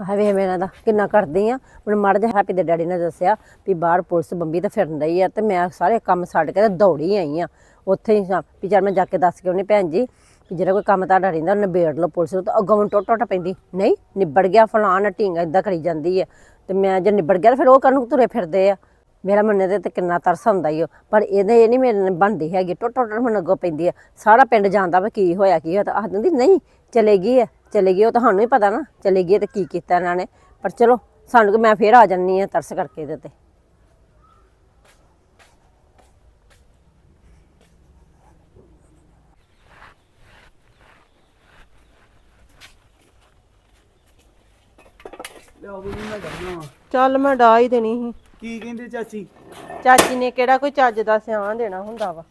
ਆਹ ਵੇਖ ਦਾ ਕਿੰਨਾ ਕਰਦੀ ਆ। ਹੁਣ ਮੜ ਜਾ ਹੈਪੀ ਦੇ ਡੈਡੀ ਨੇ ਦੱਸਿਆ ਵੀ ਬਾਹਰ ਪੁਲਿਸ ਬੰਬੀ ਤਾਂ ਫਿਰਨ ਹੀ ਆ ਤੇ ਮੈਂ ਸਾਰੇ ਕੰਮ ਛੱਡ ਕੇ ਤੇ ਦੌੜੀ ਆਈ ਆ। ਉੱਥੇ ਹੀ ਵੀ ਚੱਲ ਮੈਂ ਜਾ ਕੇ ਦੱਸ ਕੇ ਉਹਨੇ ਭੈਣ ਜੀ। ਵੀ ਜਿਹੜਾ ਕੋਈ ਕੰਮ ਤੁਹਾਡਾ ਰਹਿੰਦਾ, ਉਹਨੇ ਨਿਬੇੜ ਲਓ ਪੁਲਿਸ ਨੂੰ, ਤਾਂ ਅੱਗੋਂ ਮੈਨੂੰ ਟੁੱਟ ਟੁੱਟ ਪੈਂਦੀ। ਨਹੀਂ, ਨਿਬੜ ਗਿਆ, ਫਲਾਣ ਢੀਂਗਾ ਇਦਾਂ ਕਰੀ ਜਾਂਦੀ ਹੈ ਤੇ ਮੈਂ ਜੇ ਨਿਬੜ ਗਿਆ, ਤਾਂ ਫਿਰ ਉਹ ਕਰਨ ਨੂੰ ਤੁਰੇ ਫਿਰਦੇ ਆ। ਮੇਰਾ ਮੰਨੇ ਤੇ ਤੇ ਕਿੰਨਾ ਤਰਸ ਹੁੰਦਾ ਈ ਉਹ ਪਰ ਇਹਦੇ ਇਹ ਨਹੀਂ ਮੇਰੇ ਨਾਲ ਬਣਦੀ ਹੈਗੀ ਟੁੱਟ ਟੁੱਟ ਮੈਨੂੰ ਅੱਗੋਂ ਪੈਂਦੀ ਆ। ਸਾਰਾ ਪਿੰਡ ਜਾਣਦਾ ਵੀ ਕੀ ਹੋਇਆ ਕੀ ਹੋਇਆ, ਤਾਂ ਆਖ ਦਿੰਦੀ ਨਹੀਂ, ਚਲੇ ਗਈ ਹੈ ਚਲੇ ਗਈ ਉਹ ਤੁਹਾਨੂੰ ਹੀ ਪਤਾ ਨਾ, ਚਲੇ ਗਈ ਤੇ ਕੀ ਕੀਤਾ ਇਹਨਾਂ ਨੇ। ਪਰ ਚਲੋ, ਸਾਨੂੰ ਕਿ ਮੈਂ ਫੇਰ ਆ ਜੰਨੀ ਆ ਤਰਸ ਕਰਕੇ ਇਹਦੇ ਤੇ। ਲਿਆਓ ਵੀ ਮੈਂ ਕਰਨਾ ਚੱਲ ਮੈਂ ਡਾ ਹੀ ਦੇਣੀ ਸੀ। ਕੀ ਕਹਿੰਦੇ ਚਾਚੀ? ਚਾਚੀ ਨੇ ਕਿਹੜਾ ਕੋਈ ਚੱਜ ਦਾ ਸਿਆਣ ਦੇਣਾ ਹੁੰਦਾ ਵਾ।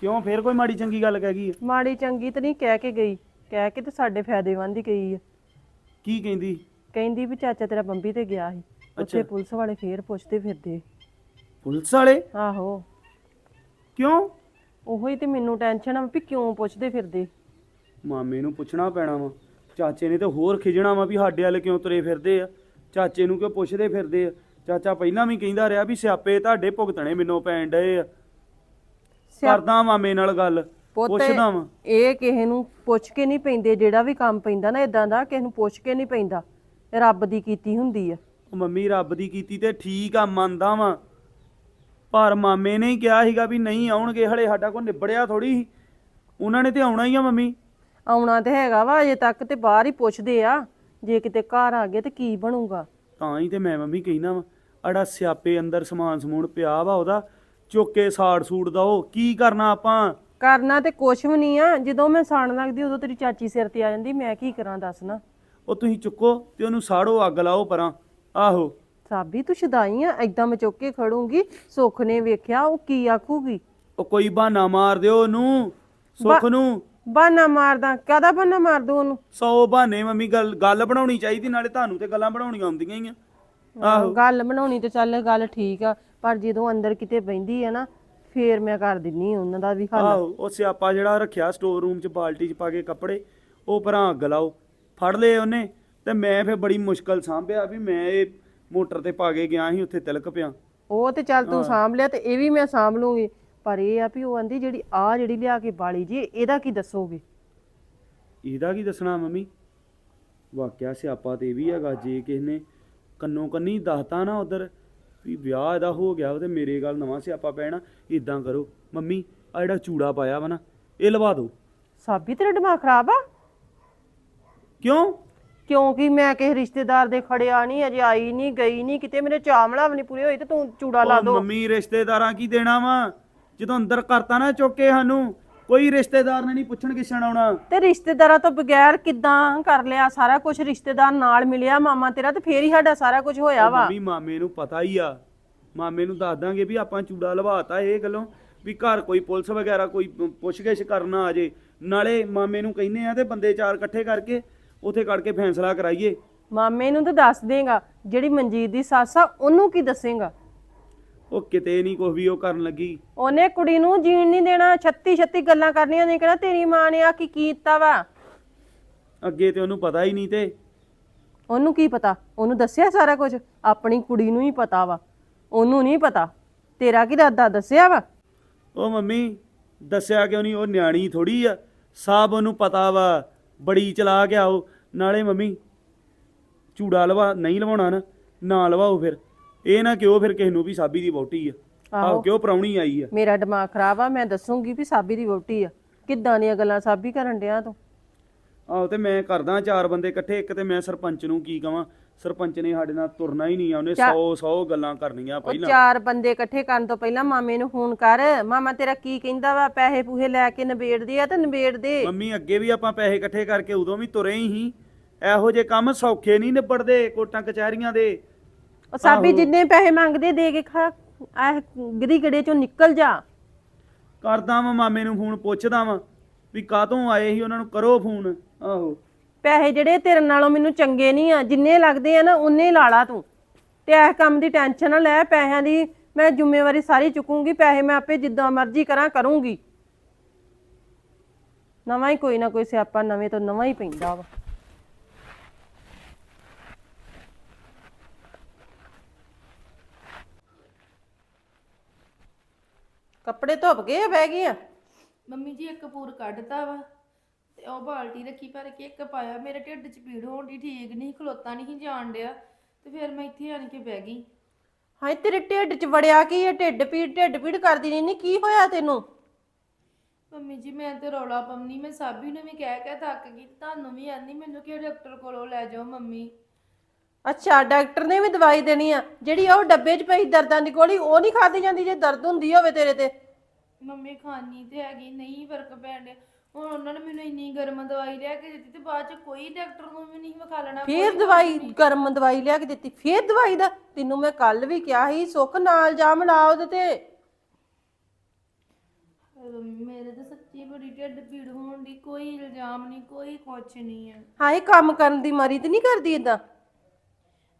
ਕਿਉਂ? ਫੇਰ ਕੋਈ ਮਾੜੀ ਚੰਗੀ ਗੱਲ ਕਹਿ ਗਈ? ਮਾੜੀ ਚੰਗੀ ਤੇ ਨਹੀਂ ਕਹਿ ਕੇ ਗਈ। ਕਹਿ ਕੇ ਤੇ ਸਾਡੇ ਫਾਇਦੇਮੰਦ ਹੀ ਗਈ ਆ। ਕੀ ਕਹਿੰਦੀ? ਕਹਿੰਦੀ ਵੀ ਚਾਚਾ ਤੇਰਾ ਬੰਬੀ ਤੇ ਗਿਆ ਸੀ। ਉੱਥੇ ਪੁਲਿਸ ਵਾਲੇ ਫੇਰ ਪੁੱਛਦੇ ਫਿਰਦੇ। ਪੁਲਿਸ ਵਾਲੇ? ਆਹੋ। ਕਿਉਂ? ਉਹੋ ਹੀ ਤੇ ਮੈਨੂੰ ਟੈਨਸ਼ਨ ਆ ਵੀ ਕਿਉਂ ਪੁੱਛਦੇ ਫਿਰਦੇ। ਮਾਮੇ ਨੂੰ ਪੁੱਛਣਾ ਪੈਣਾ ਵਾ। ਚਾਚੇ ਨੇ ਤੇ ਹੋਰ ਖਿਜਣਾ ਵਾ ਵੀ ਸਾਡੇ ਵਾਲੇ ਕਿਉਂ ਤੁਰੇ ਫਿਰਦੇ ਆ? ਚਾਚੇ ਨੂੰ ਕਿਉਂ ਪੁੱਛਦੇ ਫਿਰਦੇ ਆ? ਚਾਚਾ ਪਹਿਲਾਂ ਵੀ ਕਹਿੰਦਾ ਰਿਹਾ ਵੀ ਸਿਆਪੇ ਤੁਹਾਡੇ ਭੁਗਤਣੇ ਮੈਨੂੰ ਪੈਣ ਡਏ ਆ। ਕਰਦਾ ਮਾਮੇ ਨਾਲ ਗੱਲ ਪੁੱਤ ਪੁੱਛਦਾ ਵਾਂ। ਇਹ ਕਿਸੇ ਨੂੰ ਪੁੱਛ ਕੇ ਨਹੀਂ ਪੈਂਦੇ ਜਿਹੜਾ ਵੀ ਕੰਮ ਪੈਂਦਾ ਨਾ ਇਦਾਂ ਦਾ ਕਿਸੇ ਨੂੰ ਪੁੱਛ ਕੇ ਨਹੀਂ ਪੈਂਦਾ। ਰੱਬ ਦੀ ਕੀਤੀ ਹੁੰਦੀ ਆ। ਉਹ ਮੰਮੀ ਰੱਬ ਦੀ ਕੀਤੀ ਤੇ ਠੀਕ ਆ ਮੰਨਦਾ ਵਾਂ। ਪਰ ਮਾਮੇ ਨੇ ਹੀ ਕਿਹਾ ਸੀਗਾ ਵੀ ਨਹੀਂ ਆਉਣਗੇ ਹਲੇ ਸਾਡਾ ਕੋ ਨਿਬੜਿਆ ਥੋੜੀ ਉਹਨਾਂ ਨੇ ਤੇ ਆਉਣਾ ਹੀ ਆ ਮੰਮੀ। ਆਉਣਾ ਤੇ ਹੈਗਾ ਵਾ ਅਜੇ ਤੱਕ ਤੇ ਬਾਹਰ ਹੀ ਪੁੱਛਦੇ ਆ ਜੇ ਕਿਤੇ ਘਰ ਆ ਗਏ ਤੇ ਕੀ ਬਣੂਗਾ। ਤਾਂ ਹੀ ਤੇ ਮੈਂ ਮੰਮੀ ਕਹਿਣਾ ਵਾ ਅੜਾ ਸਿਆਪੇ ਅੰਦਰ ਸਮਾਨ ਸਮੂਨ ਪਿਆ ਵਾ ਉਹਦਾ ਚੁੱਕ ਸਾੜ ਸੂੜ ਦਓ ਕੀ ਕਰਨਾ ਆਪਾਂ? ਕਰਨਾ ਤੇ ਕੁਛ ਵੀ ਨਹੀਂ ਆ ਜਦੋਂ ਮੈਂ ਸਾਣ ਲੱਗਦੀ ਉਦੋਂ ਤੇਰੀ ਚਾਚੀ ਸਿਰ ਤੇ ਆ ਜਾਂਦੀ ਮੈਂ ਕੀ ਕਰਾਂ ਦੱਸ ਨਾ। ਉਹ ਤੁਸੀਂ ਚੁੱਕੋ ਤੇ ਉਹਨੂੰ ਸਾੜੋ ਅੱਗ ਲਾਓ ਪਰਾਂ। ਆਹੋ। ਸਾਬੀ ਤੂੰ ਸ਼ਦਾਈ ਆ ਏਦਾਂ ਮੈਂ ਚੁੱਕ ਕੇ ਖੜੂੰਗੀ ਸੁੱਖ ਨੇ ਵੇਖਿਆ ਉਹ ਕੀ ਆਖੂਗੀ? ਉਹ ਕੋਈ ਬਹਾਨਾ ਮਾਰ ਦਿਓ ਉਹਨੂੰ ਸੁੱਖ ਨੂੰ। ਬਾਨਾ ਮਾਰਦਾ ਕਾਦਾ ਬਾਨਾ ਮਾਰ ਦੂ ਉਹਨੂੰ? ਸੌ ਬਹਾਨੇ ਮੰਮੀ ਗੱਲ ਗੱਲ ਬਣਾਉਣੀ ਚਾਹੀਦੀ ਨਾਲੇ ਤੁਹਾਨੂੰ ਤੇ ਗੱਲਾਂ ਬਣਾਉਣੀਆਂ ਆਉਂਦੀਆਂ ਹੀ ਆ। ਆਹੋ। ਗੱਲ ਬਣਾਉਣੀ ਤੇ ਚੱਲ ਗੱਲ ਠੀਕ ਆ ਪਰ ਜਦੋਂ ਅੰਦਰ ਕਿਤੇ ਬੈੰਦੀ ਆ ਨਾ ਫੇਰ ਮੈਂ ਕਰ ਦਿੰਨੀ ਆ ਉਹਨਾਂ ਦਾ ਵੀ ਹੱਲ। ਆਹੋ ਉਹ ਸਿਆਪਾ ਜਿਹੜਾ ਰੱਖਿਆ ਸਟੋਰ ਰੂਮ 'ਚ ਬਾਲਟੀ 'ਚ ਪਾ ਕੇ ਕੱਪੜੇ ਉਹ ਪਰਾਂ ਅੱਗ ਲਾਓ। ਫੜ ਲਏ ਉਹਨੇ ਤੇ ਮੈਂ ਫੇਰ ਬੜੀ ਮੁਸ਼ਕਲ ਸਾਂਭਿਆ ਵੀ ਮੈਂ ਇਹ ਮੋਟਰ ਤੇ ਪਾ ਕੇ ਗਿਆ ਸੀ ਉੱਥੇ ਤਿਲਕ ਪਿਆ। ਉਹ ਤੇ ਚੱਲ ਤੂੰ ਸਾਂਭ ਲਿਆ ਤੇ ਇਹ ਵੀ ਮੈਂ ਸਾਂਭ ਲੂੰਗੀ। ਪਰ ਇਹ ਆ ਵੀ ਉਹ ਆਂਦੀ ਜਿਹੜੀ ਆ ਜਿਹੜੀ ਲਿਆ ਕੇ ਬਾਲੀ ਜੀ ਇਹਦਾ ਕੀ ਦੱਸੋਗੇ? ਇਹਦਾ ਕੀ ਦੱਸਣਾ ਮੰਮੀ? ਵਾਕਿਆ ਸਿਆਪਾ ਤੇ ਇਹ ਵੀ ਹੈਗਾ ਜੇ ਕਿਸ ਨੇ ਕੰਨੋਂ ਕੰਨੀ ਦੱਸਤਾ ਨਾ ਉਧਰ ਵੀ ਵਿਆਹ ਇਹਦਾ ਹੋ ਗਿਆ ਵਾ ਤੇ ਮੇਰੇ ਗੱਲ ਨਵਾਂ ਸਿਆਪਾ ਪੈਣਾ ਇਦਾਂ ਕਰੋ। ਮੰਮੀ ਆ ਜਿਹੜਾ ਚੂੜਾ ਪਾਇਆ ਵਾ ਨਾ ਇਹ ਲਵਾ ਦਿਓ। ਸਾਬੀ ਤੇਰਾ ਦਿਮਾਗ ਖਰਾਬ ਆ? ਕਿਉਂ? ਕਿਉਂਕਿ ਮੈਂ ਕਿਸੇ ਰਿਸ਼ਤੇਦਾਰ ਦੇ ਖੜਿਆ ਨਹੀਂ ਅਜੇ ਆਈ ਨਹੀਂ ਗਈ ਨਹੀਂ ਕਿਤੇ ਮੇਰੇ ਚਾਮਲਾ ਵੀ ਨਹੀਂ ਪੂਰੇ ਹੋਏ ਤੇ ਤੂੰ ਚੂੜਾ ਲਾ ਉਹ ਦੋ। ਮੰਮੀ ਰਿਸ਼ਤੇਦਾਰਾਂ ਕੀ ਦੇਣਾ ਵਾ? ਜਦੋਂ ਅੰਦਰ ਕਰਤਾ ਨਾ ਚੁੱਕ ਸਾਨੂੰ ਕੋਈ ਰਿਸ਼ਤੇਦਾਰ ਨੇ ਨਹੀਂ ਪੁੱਛਣ ਕਿਛਣ ਆਉਣਾ। ਤੇ ਰਿਸ਼ਤੇਦਾਰਾਂ ਤੋਂ ਬਗੈਰ ਕਿੱਦਾਂ ਕਰ ਲਿਆ? ਸਾਰਾ ਕੁਝ ਰਿਸ਼ਤੇਦਾਰ ਨਾਲ ਮਿਲਿਆ ਮਾਮਾ ਤੇਰਾ ਤੇ ਫੇਰ ਹੀ ਸਾਡਾ ਸਾਰਾ ਕੁਝ ਹੋਇਆ ਵਾ। ਮੰਮੀ ਮਾਮੇ ਨੂੰ ਪਤਾ ਹੀ ਆ। ਮਾਮੇ ਨੂੰ ਦੱਸ ਦਾਂਗੇ ਵੀ ਆਪਾਂ ਚੂੜਾ ਲਵਾਤਾ ਇਹ ਗੱਲੋਂ ਵੀ ਘਰ ਕੋਈ ਪੁਲਿਸ ਵਗੈਰਾ ਕੋਈ ਪੁੱਛਗਿੱਛ ਕਰਨਾ ਆ ਜੇ। ਨਾਲੇ ਮਾਮੇ ਨੂੰ ਕਹਿੰਦੇ ਆ ਤੇ ਬੰਦੇ ਚਾਰ ਇਕੱਠੇ ਕਰਕੇ ਉਥੇ ਕੱਢ ਕੇ ਫੈਸਲਾ ਕਰਾਈਏ। ਮਾਮੇ ਨੂੰ ਤਾਂ ਦੱਸ ਦੇਗਾ ਜਿਹੜੀ ਮਨਜੀਤ ਦੀ ਸੱਸ ਆ ਉਹਨੂੰ ਕੀ ਦੱਸੇਗਾ? ਉਹ ਕਿਤੇ ਨਹੀਂ ਕੁਝ ਵੀ ਉਹ ਕਰਨ ਲੱਗੀ। ਉਹਨੇ ਕੁੜੀ ਨੂੰ ਜੀਣ ਨਹੀਂ ਦੇਣਾ 36 36 ਗੱਲਾਂ ਕਰਨੀਆਂ ਨੇ ਕਿਹੜਾ ਤੇਰੀ ਮਾਂ ਨੇ ਆ ਕੀ ਕੀਤਾ ਵਾ? ਅੱਗੇ ਤੇ ਉਹਨੂੰ ਪਤਾ ਹੀ ਨਹੀਂ ਤੇ। ਉਹਨੂੰ ਕੀ ਪਤਾ? ਉਹਨੂੰ ਦੱਸਿਆ ਸਾਰਾ ਕੁਝ ਆਪਣੀ ਕੁੜੀ ਨੂੰ ਹੀ ਪਤਾ ਵਾ। ਉਹਨੂੰ ਨਹੀਂ ਪਤਾ। ਤੇਰਾ ਕੀ ਦਾਦਾ ਦੱਸਿਆ ਵਾ? ਉਹ ਮੰਮੀ ਦੱਸਿਆ ਕਿਉਂ ਨਹੀਂ? ਉਹ ਨਿਆਣੀ ਥੋੜੀ ਆ। ਸਭ ਉਹਨੂੰ ਪਤਾ ਵਾ। ਬੜੀ ਚਲਾ ਗਿਆ ਉਹ। ਨਾਲੇ ਮੰਮੀ ਚੂੜਾ ਲਵਾ ਨਹੀਂ ਲਵਾਉਣਾ ਨਾ ਨਾ ਲਵਾਓ ਫਿਰ। ਇਹ ਨਾ ਕਿਉਂ ਫਿਰ ਕਿਸੇ ਨੂੰ ਵੀ ਸਾਬੀ ਦੀ ਵੋਟੀ ਆ? ਆਹੋ ਕਿਉਂ ਪ੍ਰਾਹੁਣੀ ਆਈ ਆ? ਮੇਰਾ ਦਿਮਾਗ ਖਰਾਬ ਆ ਮੈਂ ਦੱਸੂਗੀ ਵੀ ਸਾਬੀ ਦੀ ਵੋਟੀ ਆ। ਕਿੱਦਾਂ ਦੀਆਂ ਗੱਲਾਂ ਸਾਬੀ ਕਰਨ ਡਿਆ ਤੂੰ? ਆਹੋ ਤੇ ਮੈਂ ਕਰਦਾ ਚਾਰ ਬੰਦੇ ਇਕੱਠੇ ਇੱਕ ਤੇ ਮੈਂ ਸਰਪੰਚ ਨੂੰ ਕੀ ਕਵਾਂ? ਸਰਪੰਚ ਨੇ ਸਾਡੇ ਨਾਲ ਤੁਰਨਾ ਹੀ ਨਹੀਂ ਆ ਉਹਨੇ 100 100 ਗੱਲਾਂ ਕਰਨੀਆਂ ਉਹ ਪਹਿਲਾਂ। ਚਾਰ ਬੰਦੇ ਇਕੱਠੇ ਕਰਨ ਤੋਂ ਪਹਿਲਾਂ ਮਾਮੇ ਨੂੰ ਫੋਨ ਕਰ। ਮਾਮਾ ਤੇਰਾ ਕੀ ਕਹਿੰਦਾ ਵਾ? ਪੈਸੇ ਪੂਹੇ ਲੈ ਕੇ ਨਿਬੇੜਦੇ ਆ ਤੇ ਨਿਬੇੜ ਦੇ ਮੰਮੀ ਅੱਗੇ ਵੀ ਆਪਾਂ ਪੈਸੇ ਇਕੱਠੇ ਕਰਕੇ ਉਦੋਂ ਵੀ ਤੁਰੇ ਹੀ। ਇਹੋ ਜੇ ਕੰਮ ਸੌਖੇ ਨਹੀਂ ਨਿਬੜਦੇ ਕੋਟਾਂ ਕਚਹਿਰੀਆਂ ਦੇ। ਉਹ ਸਾਬੀ ਜਿੰਨੇ ਪੈਸੇ ਮੰਗਦੇ ਦੇ ਕੇ ਖਾ ਆਹ ਗਰੀ ਗੜੇ ਚੋਂ ਨਿਕਲ ਜਾ। ਕਰਦਾ ਵਾਂ ਮਾਮੇ ਨੂੰ ਫੋਨ ਪੁੱਛਦਾ ਵਾਂ ਵੀ ਕਾਹਤੋਂ ਆਏ ਸੀ ਉਹਨਾਂ ਨੂੰ ਕਰੋ ਫੋਨ। ਆਹੋ। ਪੈਸੇ ਜਿਹੜੇ ਤੇਰੇ ਨਾਲੋਂ ਮੈਨੂੰ ਚੰਗੇ ਨਹੀਂ ਆ ਜਿੰਨੇ ਲੱਗਦੇ ਆ ਨਾ ਉਨੇ ਲਾ ਲਾ ਤੂੰ। ਤੇ ਇਸ ਕੰਮ ਦੀ ਟੈਨਸ਼ਨ ਨਾ ਲੈ ਪੈਸਿਆਂ ਦੀ ਮੈਂ ਜ਼ਿੰਮੇਵਾਰੀ ਸਾਰੀ ਚੁੱਕੂੰਗੀ ਪੈਸੇ ਮੈਂ ਆਪੇ ਜਿੱਦਾਂ ਮਰਜ਼ੀ ਕਰਾਂ ਕਰੂੰਗੀ। ਨਵਾਂ ਹੀ ਕੋਈ ਨਾ ਕੋਈ ਸਿਆਪਾ ਨਵੇਂ ਤੋਂ ਨਵਾਂ ਹੀ ਪੈਂਦਾ ਵਾ। ਕੱਪੜੇ ਧੁੱਪ ਗਏ ਆ ਬਹਿ ਗਏ ਆ? ਮੰਮੀ ਜੀ ਇੱਕ ਪੂਰ ਕੱਢਤਾ ਵਾ ਤੇ ਉਹ ਬਾਲਟੀ ਰੱਖੀ ਭਰ ਕੇ ਇੱਕ ਪਾਇਆ। ਮੇਰੇ ਢਿੱਡ 'ਚ ਪੀੜ ਹੋਣ ਦੀ ਠੀਕ ਨਹੀਂ ਖਲੋਤਾ ਨਹੀਂ ਸੀ ਜਾਣ ਡਿਆ ਤੇ ਫਿਰ ਮੈਂ ਇੱਥੇ ਆਣ ਕੇ ਬਹਿ ਗਈ। ਹਾਏ ਤੇਰੇ ਢਿੱਡ 'ਚ ਵੜਿਆ ਕੀ ਹੈ ਢਿੱਡ ਪੀੜ ਢਿੱਡ ਪੀੜ ਕਰਦੀ ਨਹੀਂ ਕੀ ਹੋਇਆ ਤੈਨੂੰ? ਮੰਮੀ ਜੀ ਮੈਂ ਤੇ ਰੌਲਾ ਪੰਨੀ ਮੈਂ ਸਾਬੀ ਨੂੰ ਵੀ ਕਹਿ ਕਹਿ ਥੱਕ ਗਈ ਤੁਹਾਨੂੰ ਵੀ ਆਂਦੀ ਮੈਨੂੰ ਕਿ ਡਾਕਟਰ ਕੋਲੋਂ ਲੈ ਜਾਓ ਮੰਮੀ। ਅੱਛਾ ਡਾਕਟਰ ਨੇ ਵੀ ਦਵਾਈ ਦੇਣੀ ਆ। ਜਿਹੜੀ ਉਹ ਡੱਬੇ 'ਚ ਪਈ ਦਰਦਾਂ ਦੀ ਗੋਲੀ ਉਹ ਨਹੀਂ ਖਾਦੀ ਜਾਂਦੀ ਜੇ ਦਰਦ ਹੁੰਦੀ ਹੋਵੇ ਤੇਰੇ ਤੇ। ਮੰਮੀ ਖਾਣੀ ਤੇ ਹੈਗੀ ਨਹੀਂ ਫ਼ਰਕ ਪੈਣ ਡਿਆ। ਹੁਣ ਉਹਨਾਂ ਨੇ ਮੈਨੂੰ ਇੰਨੀ ਗਰਮ ਦਵਾਈ ਲਿਆ ਕੇ ਦਿੱਤੀ ਤੇ ਬਾਅਦ ਚ ਕੋਈ ਡਾਕਟਰ ਨੂੰ ਵੀ ਨਹੀਂ ਵਿਖਾ ਲੈਣਾ ਫੇਰ ਦਵਾਈ ਗਰਮ ਦਵਾਈ ਲਿਆ ਕੇ ਦਿੱਤੀ ਫੇਰ ਦਵਾਈ ਦਾ? ਤੈਨੂੰ ਮੈਂ ਕੱਲ ਵੀ ਕਿਹਾ ਸੀ ਸੁੱਖ ਨਾਲ ਜਾਮ ਲਾ ਉਹਦੇ ਤੇ। ਮੇਰੇ ਤਾਂ ਸੱਚੀ ਬੜੀ ਢਿੱਡ ਪੀੜ ਹੋਣ ਦੀ ਕੋਈ ਇਲਜ਼ਾਮ ਨਹੀਂ ਕੋਈ ਕੁਛ ਨਹੀਂ ਹੈ ਹਾਏ ਕੰਮ ਕਰਨ ਦੀ ਮਾਰੀ ਤੇ ਨਹੀਂ ਕਰਦੀ ਇਦਾਂ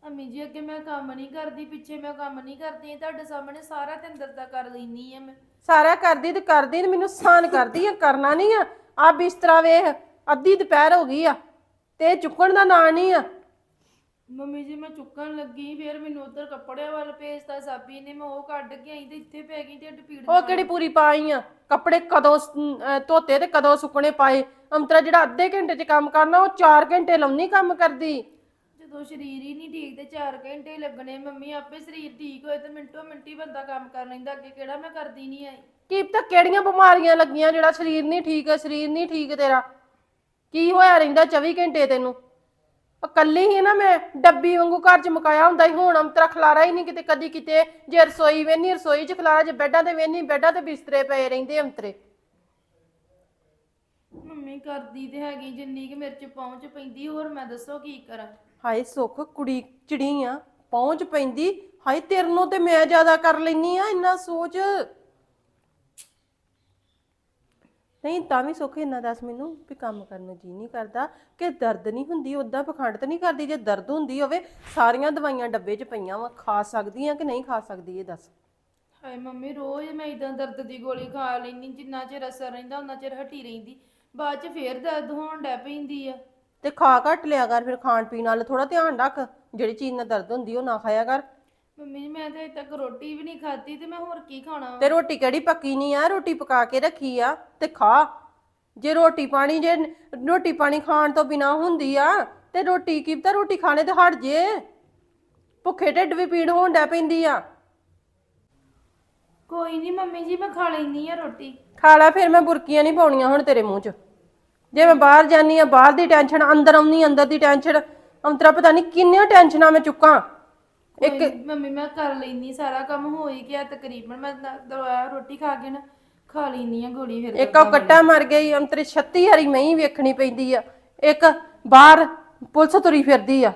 ਅੰਮੀ ਜੀ ਅੱਗੇ ਮੈਂ ਕੰਮ ਨਹੀਂ ਕਰਦੀ ਪਿੱਛੇ ਮੈਂ ਕੰਮ ਨਹੀਂ ਕਰਦੀ ਤੁਹਾਡੇ ਸਾਹਮਣੇ ਸਾਰਾ ਤੇ ਅੰਦਰ ਦਾ ਕਰ ਲੈਣੀ ਆ ਮੈਂ। ਸਾਰਾ ਕਰਦੀ ਤੇ ਕਰਦੀ ਤੇ ਮੈਨੂੰ ਸਾਨ ਕਰਦੀ ਆ ਕਰਨਾ ਨਹੀਂ ਆ। ਆ ਬਿਸਤਰਾ ਵੇਖ ਅੱਧੀ ਦੁਪਹਿਰ ਹੋ ਗਈ ਆ ਤੇ ਚੁੱਕਣ ਦਾ ਨਾਂ ਨਹੀਂ ਆ। ਮੰਮੀ ਜੀ ਮੈਂ ਚੁੱਕਣ ਲੱਗੀ ਫਿਰ ਮੈਨੂੰ ਉਧਰ ਕੱਪੜਿਆਂ ਵੱਲ ਭੇਜਤਾ ਸਾਬੀ ਨੇ ਮੈਂ ਉਹ ਕੱਢ ਕੇ ਆਈ ਤੇ ਇੱਥੇ ਪੈ ਗਈ ਢਿੱਡ ਪੀੜ ਉਹ ਕਿਹੜੀ ਪੂਰੀ ਪਾਈ ਆ? ਕੱਪੜੇ ਕਦੋਂ ਸ- ਅਹ ਧੋਤੇ ਤੇ ਕਦੋਂ ਸੁੱਕਣੇ ਪਾਏ? ਅੰਤਰਾ ਜਿਹੜਾ ਅੱਧੇ ਘੰਟੇ 'ਚ ਕੰਮ ਕਰਨਾ ਉਹ 4 ਘੰਟੇ ਲਾਉਣੀ ਕੰਮ ਕਰਦੀ। ਜਦੋਂ ਸਰੀਰ ਹੀ ਨਹੀਂ ਠੀਕ ਤੇ 4 ਘੰਟੇ ਹੀ ਲੱਗਣੇ। ਮੰਮੀ ਆਪੇ ਸਰੀਰ ਠੀਕ ਹੋਏ ਤੇ ਮਿੰਟੋ ਮਿੰਟੀ ਬੰਦਾ ਕੰਮ ਕਰ ਲੈਂਦਾ। ਅੱਗੇ ਕਿਹੜਾ ਮੈਂ ਕਰਦੀ ਨਹੀਂ ਆਈ? ਕੀ ਪਤਾ ਕਿਹੜੀਆਂ ਬਿਮਾਰੀਆਂ ਲੱਗੀਆਂ, ਜਿਹੜਾ ਸਰੀਰ ਨਹੀਂ ਠੀਕ ਹੈ, ਸਰੀਰ ਨਹੀਂ ਠੀਕ ਤੇਰਾ। ਕੀ ਹੋਇਆ ਰਹਿੰਦਾ 24 ਘੰਟੇ ਤੈਨੂੰ? ਉਹ ਕੱਲੀ ਹੀ ਨਾ ਮੈਂ, ਡੱਬੀ ਵਾਂਗੂ ਘਰ 'ਚ ਮੁਕਾਇਆ ਹੁੰਦਾ ਹੀ ਹੁਣ ਅੰਤਰਾ ਖਲਾਰਾ ਹੀ ਨਹੀਂ ਕਿਤੇ, ਕਦੀ ਕਿਤੇ। ਜੇ ਰਸੋਈ ਵੇਨੀ, ਰਸੋਈ 'ਚ ਖਲਾਰਾ, ਜੇ ਬੈੱਡਾਂ ਤੇ ਵੇਨੀ, ਬੈੱਡਾਂ ਤੇ ਬਿਸਤਰੇ ਪਏ ਰਹਿੰਦੇ ਅੰਤਰੇ। ਮੰਮੀ ਕਰਦੀ ਤੇ ਹੈਗੀ ਜਿੰਨੀ ਕਿ ਮੇਰੇ ਚ ਪਹੁੰਚ ਪੈਂਦੀ ਹੋਰ ਮੈਂ ਦੱਸੋ ਕੀ ਕਰਾਂ? ਹਾਏ ਸੁੱਖ ਕੁੜੀ ਚਿੜੀ ਆ ਪਹੁੰਚ ਪੈਂਦੀ। ਹਾਏ ਤੇਰੇ ਨੂੰ ਤੇ ਮੈਂ ਜ਼ਿਆਦਾ ਕਰ ਲੈਨੀ ਆ ਇੰਨਾ ਸੋਚ। ਨਹੀਂ ਤਾਂ ਵੀ ਸੁੱਖ ਇੰਨਾ ਦੱਸ ਮੈਨੂੰ ਵੀ ਕੰਮ ਕਰਨ ਨੂੰ ਜੀ ਨਹੀਂ ਕਰਦਾ ਕਿ ਦਰਦ ਨਹੀਂ ਹੁੰਦੀ ਉਦਾਂ ਪਖੰਡ ਤਾਂ ਨਹੀਂ ਕਰਦੀ ਜੇ ਦਰਦ ਹੁੰਦੀ ਹੋਵੇ ਸਾਰੀਆਂ ਦਵਾਈਆਂ ਡੱਬੇ 'ਚ ਪਈਆਂ ਵਾ ਖਾ ਸਕਦੀ ਆ ਕਿ ਨਹੀਂ ਖਾ ਸਕਦੀ ਇਹ ਦੱਸ। ਹਾਏ ਮੰਮੀ ਰੋਜ਼ ਮੈਂ ਇਦਾਂ ਦਰਦ ਦੀ ਗੋਲੀ ਖਾ ਲੈਣੀ ਜਿੰਨਾ ਚਿਰ ਅਸਰ ਰਹਿੰਦਾ ਉਹਨਾਂ ਚਿਰ ਹਟੀ ਰਹਿੰਦੀ। ਬਾਅਦ ਚ ਫੇਰ ਦਰਦ ਹੋਣ ਡੈ ਪੈਂਦੀ ਆ। ਤੇ ਖਾ ਘੱਟ ਲਿਆ ਕਰ ਫਿਰ ਖਾਣ ਪੀਣ ਨਾਲ ਥੋੜਾ ਧਿਆਨ ਰੱਖ। ਜਿਹੜੀ ਚੀਜ਼ ਨਾਲ ਦਰਦ ਹੁੰਦੀ ਉਹ ਨਾ ਖਾਇਆ ਕਰ। ਮੰਮੀ ਜੀ ਮੈਂ ਤਾਂ ਅਜੇ ਤੱਕ ਰੋਟੀ ਵੀ ਨਹੀਂ ਖਾਧੀ ਤੇ ਮੈਂ ਹੋਰ ਕੀ ਖਾਣਾ ਵਾ? ਤੇ ਰੋਟੀ ਕਿਹੜੀ ਪੱਕੀ ਨਹੀਂ ਆ? ਰੋਟੀ ਪਕਾ ਕੇ ਰੱਖੀ ਆ ਤੇ ਖਾ। ਜੇ ਰੋਟੀ ਪਾਣੀ ਜੇ ਰੋਟੀ ਪਾਣੀ ਖਾਣ ਤੋਂ ਬਿਨਾ ਹੁੰਦੀ ਆ ਤੇ ਰੋਟੀ ਕੀ ਪਤਾ ਰੋਟੀ ਖਾਣੇ ਤੇ ਹਟ ਜੇ। ਭੁੱਖੇ ਢਿੱਡ ਵੀ ਪੀੜ ਹੋਣ ਡੈ ਪੈਂਦੀ ਆ। ਕੋਈ ਨਹੀਂ ਮੰਮੀ ਜੀ ਮੈਂ ਖਾ ਲੈਣੀ ਆ ਰੋਟੀ। ਖਾ ਲੈ ਫਿਰ ਮੈਂ ਬੁਰਕੀਆਂ ਨਹੀਂ ਪਾਉਣੀਆਂ ਹੁਣ ਤੇਰੇ ਮੂੰਹ 'ਚ। ਜੇ ਮੈਂ ਬਾਹਰ ਜਾਨੀ ਆ ਬਾਹਰ ਦੀ ਟੈਨਸ਼ਨ ਅੰਦਰ ਆਉਣੀ ਅੰਦਰ ਦੀ ਟੈਨਸ਼ਨ ਅੰਤਰਾ ਪਤਾ ਨਹੀਂ ਕਿੰਨੀਆਂ ਟੈਨਸ਼ਨਾਂ ਮੈਂ ਚੁੱਕਾਂ। ਇੱਕ ਮੰਮੀ ਮੈਂ ਕਰ ਲੈਣੀ ਸਾਰਾ ਕੰਮ ਹੋ ਹੀ ਗਿਆ ਤਕਰੀਬਨ। ਮੈਂ ਨਾ- ਰੋਟੀ ਖਾ ਕੇ ਨਾ ਖਾ ਲੈਣੀ ਆ ਗੋਲੀ ਫਿਰ ਇੱਕ ਉਹ ਕੱਟਾ ਮਰ ਗਈ ਅੰਤਰੇ 36 ਹਰੀ ਮਹੀਂ ਵੇਖਣੀ ਪੈਂਦੀ ਆ। ਇੱਕ ਬਾਹਰ ਪੁਲਿਸ ਤੁਰੀ ਫਿਰਦੀ ਆ।